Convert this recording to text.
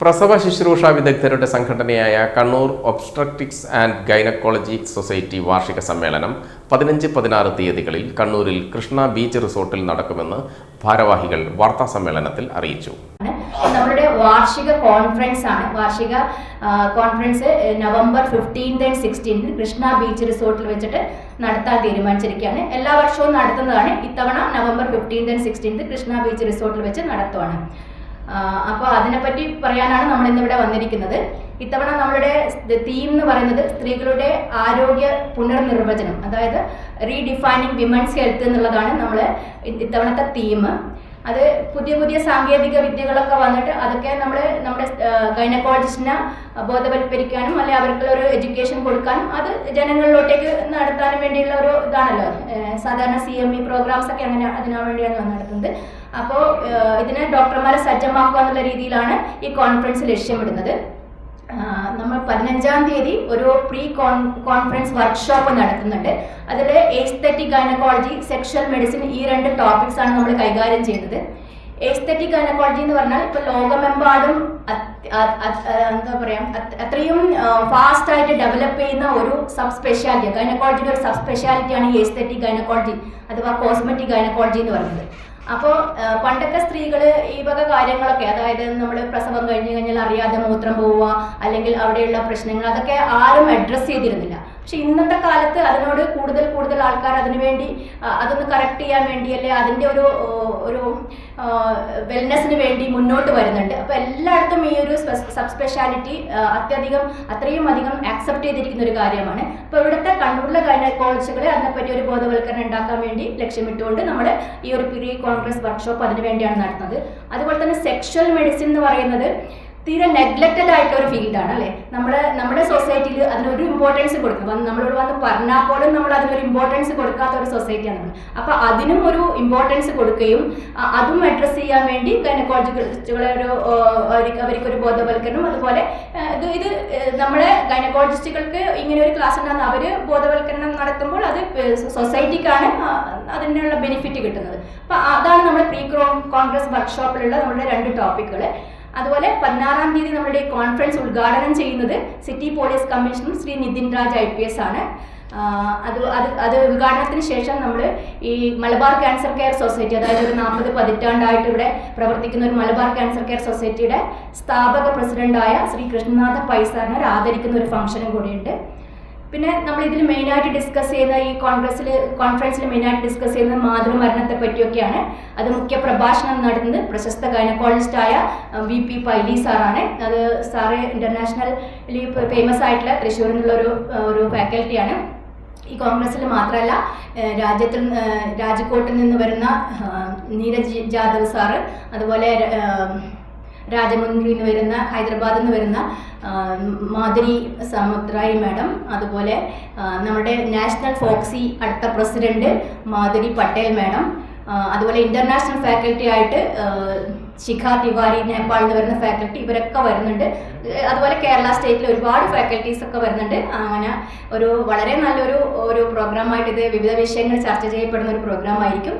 പ്രസവ ശുശ്രൂഷ വിദഗ്ധരുടെ സംഘടനയായ Kannur obstetrics and gynaecology society വാർഷിക സമ്മേളനം പതിനഞ്ച് പതിനാറ് തീയതികളിൽ കണ്ണൂരിൽ കൃഷ്ണ ബീച്ച് റിസോർട്ടിൽ നടക്കുമെന്ന് ഭാരവാഹികൾ വാർത്താ സമ്മേളനത്തിൽ അറിയിച്ചു. നമ്മുടെ വാർഷിക കോൺഫറൻസ് ആണ്. വാർഷിക conference November fifteenth and sixteenth Krishna beach റിസോർട്ടിൽ വെച്ചിട്ട് നടത്താൻ തീരുമാനിച്ചിരിക്കുകയാണ്. എല്ലാ വർഷവും നടത്തുന്നതാണ്. ഇത്തവണ November fifteenth and sixteenth Krishna beach റിസോർട്ടിൽ വെച്ച് നടത്തുവാണ്. അപ്പോൾ അതിനെപ്പറ്റി പറയാനാണ് നമ്മൾ ഇന്നിവിടെ വന്നിരിക്കുന്നത്. ഇത്തവണ നമ്മളുടെ തീം എന്ന് പറയുന്നത് സ്ത്രീകളുടെ ആരോഗ്യ പുനർനിർവചനം. അതായത് റീഡിഫൈനിങ് വിമൻസ് ഹെൽത്ത് എന്നുള്ളതാണ് നമ്മൾ ഇത്തവണത്തെ തീം അത് പുതിയ പുതിയ സാങ്കേതിക വിദ്യകളൊക്കെ വന്നിട്ട് അതൊക്കെ നമ്മൾ നമ്മുടെ ഗൈനക്കോളജിസ്റ്റിനെ ബോധവൽക്കരിക്കാനും അല്ലെ അവർക്കുള്ള ഒരു എഡ്യൂക്കേഷൻ കൊടുക്കാനും അത് ജനങ്ങളിലോട്ടേക്ക് നടത്താനും വേണ്ടിയുള്ള ഒരു ഇതാണല്ലോ. സാധാരണ സി എം ഇ പ്രോഗ്രാംസ് ഒക്കെ അങ്ങനെ അതിനു വേണ്ടിയാണ് നടത്തുന്നത്. അപ്പോൾ ഇതിനെ ഡോക്ടർമാരെ സജ്ജമാക്കുക എന്നുള്ള രീതിയിലാണ് ഈ കോൺഫറൻസ് ലക്ഷ്യമിടുന്നത്. നമ്മൾ പതിനഞ്ചാം തീയതി ഒരു പ്രീ കോൺ കോൺഫറൻസ് വർക്ക്ഷോപ്പ് നടത്തുന്നുണ്ട്. അതിൽ എസ്തെറ്റിക് ഗൈനക്കോളജി സെക്ഷൽ മെഡിസിൻ ഈ രണ്ട് ടോപ്പിക്സ് ആണ് നമ്മൾ കൈകാര്യം ചെയ്യുന്നത്. എസ്തെറ്റിക് ഗൈനക്കോളജി എന്ന് പറഞ്ഞാൽ ഇപ്പോൾ ലോകമെമ്പാടും എന്താ പറയാ അത്- അത്രയും ഫാസ്റ്റ് ആയിട്ട് ഡെവലപ്പ് ചെയ്യുന്ന ഒരു സബ് സ്പെഷ്യാലിറ്റി ഗൈനക്കോളജിയുടെ ഒരു സബ് സ്പെഷ്യാലിറ്റിയാണ് ഈ എസ്തെറ്റിക് ഗൈനക്കോളജി അഥവാ കോസ്മെറ്റിക് ഗൈനക്കോളജി എന്ന് പറയുന്നത്. അപ്പോൾ പണ്ടൊക്കെ സ്ത്രീകൾ ഈ വക കാര്യങ്ങളൊക്കെ അതായത് നമ്മൾ പ്രസവം കഴിഞ്ഞു കഴിഞ്ഞാൽ അറിയാതെ മൂത്രം പോവുക അല്ലെങ്കിൽ അവിടെയുള്ള പ്രശ്നങ്ങൾ അതൊക്കെ ആരും അഡ്രസ്സ് ചെയ്തിരുന്നില്ല. പക്ഷെ ഇന്നത്തെ കാലത്ത് അതിനോട് കൂടുതൽ കൂടുതൽ ആൾക്കാർ അതിനുവേണ്ടി വേണ്ടി അതൊന്ന് കറക്റ്റ് ചെയ്യാൻ വേണ്ടി അല്ലെ അതിന്റെ ഒരു ഒരു വെൽനെസ്സിന് വേണ്ടി മുന്നോട്ട് വരുന്നുണ്ട്. അപ്പോൾ എല്ലായിടത്തും ഈ ഒരു സബ് സ്പെഷ്യാലിറ്റി അത്യധികം അത്രയും അധികം ആക്സെപ്റ്റ് ചെയ്തിരിക്കുന്ന ഒരു കാര്യമാണ്. അപ്പോൾ ഇവിടുത്തെ കണ്ണൂരിലെ ഗൈനക്കോളജികളെ അതിനെപ്പറ്റി ഒരു ബോധവൽക്കരണം ഉണ്ടാക്കാൻ വേണ്ടി ലക്ഷ്യമിട്ടുകൊണ്ട് നമ്മൾ ഈ ഒരു പ്രീ കോൺഗ്രസ് വർക്ക്ഷോപ്പ് അതിനു വേണ്ടിയാണ് നടത്തുന്നത്. അതുപോലെ തന്നെ സെക്ഷൽ മെഡിസിൻ എന്ന് പറയുന്നത് തീരെ നെഗ്ലക്റ്റഡ് ആയിട്ടുള്ള ഒരു ഫീൽഡാണ് അല്ലേ? നമ്മുടെ നമ്മുടെ സൊസൈറ്റിയിൽ അതിനൊരു ഇമ്പോർട്ടൻസ് കൊടുക്കും വന്ന് നമ്മളോട് വന്ന് പറഞ്ഞാൽ പോലും നമ്മൾ അതിനൊരു ഇമ്പോർട്ടൻസ് കൊടുക്കാത്ത ഒരു സൊസൈറ്റിയാണ് അപ്പോൾ അതിനും ഒരു ഇമ്പോർട്ടൻസ് കൊടുക്കുകയും അതും അഡ്രസ്സ് ചെയ്യാൻ വേണ്ടി ഗൈനക്കോളജിസ്റ്റുകളെ ഒരു അവർക്ക് അവർക്കൊരു ബോധവൽക്കരണം അതുപോലെ ഇത് ഇത് ഏഹ്, നമ്മുടെ ഗൈനക്കോളജിസ്റ്റുകൾക്ക് ഇങ്ങനെ ഒരു ക്ലാസ് ഉണ്ടാകുന്ന അവർ ബോധവൽക്കരണം നടത്തുമ്പോൾ അത് സൊസൈറ്റിക്കാണ് അതിനുള്ള ബെനിഫിറ്റ് കിട്ടുന്നത്. അപ്പോൾ അതാണ് നമ്മുടെ പ്രീ കോൺഗ്രസ് വർക്ക്ഷോപ്പിലുള്ള നമ്മുടെ രണ്ട് ടോപ്പിക്കുകൾ അതുപോലെ പതിനാറാം തീയതി നമ്മുടെ കോൺഫറൻസ് ഉദ്ഘാടനം ചെയ്യുന്നത് city police commissioner Shri Nitin Raj I P S ആണ്. അത് അത് അത് ഉദ്ഘാടനത്തിന് ശേഷം നമ്മൾ ഈ മലബാർ ക്യാൻസർ കെയർ സൊസൈറ്റി അതായത് ഒരു നാൽപ്പത് പതിറ്റാണ്ടായിട്ട് ഇവിടെ പ്രവർത്തിക്കുന്ന ഒരു മലബാർ ക്യാൻസർ കെയർ സൊസൈറ്റിയുടെ സ്ഥാപക പ്രസിഡന്റായ ശ്രീ കൃഷ്ണനാഥ പൈസാറിനെ ആദരിക്കുന്ന ഒരു ഫംഗ്ഷനും കൂടിയുണ്ട്. പിന്നെ നമ്മൾ ഇതിൽ മെയിനായിട്ട് ഡിസ്കസ് ചെയ്യുന്ന ഈ കോൺഗ്രസ്സിൽ കോൺഫറൻസിൽ മെയിനായിട്ട് ഡിസ്കസ് ചെയ്യുന്നത് മാതൃമരണത്തെ പറ്റിയൊക്കെയാണ്. അത് മുഖ്യ പ്രഭാഷണം നടത്തുന്നത് പ്രശസ്ത ഗൈനക്കോളജിസ്റ്റായ വി പി പൈലി സാറാണ്. അത് സാറ് ഇന്റർനാഷണലി ഫേമസ് ആയിട്ടുള്ള തൃശ്ശൂരിൽ നിന്നുള്ള ഒരു ഒരു ഫാക്കൽറ്റിയാണ് ഈ കോൺഗ്രസ്സിൽ മാത്രമല്ല രാജ്യത്തിൽ രാജ്കോട്ടിൽ നിന്ന് വരുന്ന നീരജ് ജാദവ് സാറ് അതുപോലെ രാജമുന്ദ്രിയിൽ നിന്ന് വരുന്ന ഹൈദരാബാദിൽ നിന്ന് വരുന്ന മാധുരി സമുദ്രായി മാഡം അതുപോലെ നമ്മുടെ നാഷണൽ ഫോക്സി അടുത്ത പ്രസിഡന്റ് മാധുരി പട്ടേൽ മാഡം അതുപോലെ ഇന്റർനാഷണൽ ഫാക്കൽറ്റി ആയിട്ട് ശിഖ തിവാരി നേപ്പാളിൽ നിന്ന് വരുന്ന ഫാക്കൽറ്റി ഇവരൊക്കെ വരുന്നുണ്ട്. അതുപോലെ കേരള സ്റ്റേറ്റിൽ ഒരുപാട് ഫാക്കൽറ്റീസ് ഒക്കെ വരുന്നുണ്ട്. അങ്ങനെ ഒരു വളരെ നല്ലൊരു ഒരു പ്രോഗ്രാമായിട്ട് ഇത് വിവിധ വിഷയങ്ങൾ ചർച്ച ചെയ്യപ്പെടുന്ന ഒരു പ്രോഗ്രാം ആയിരിക്കും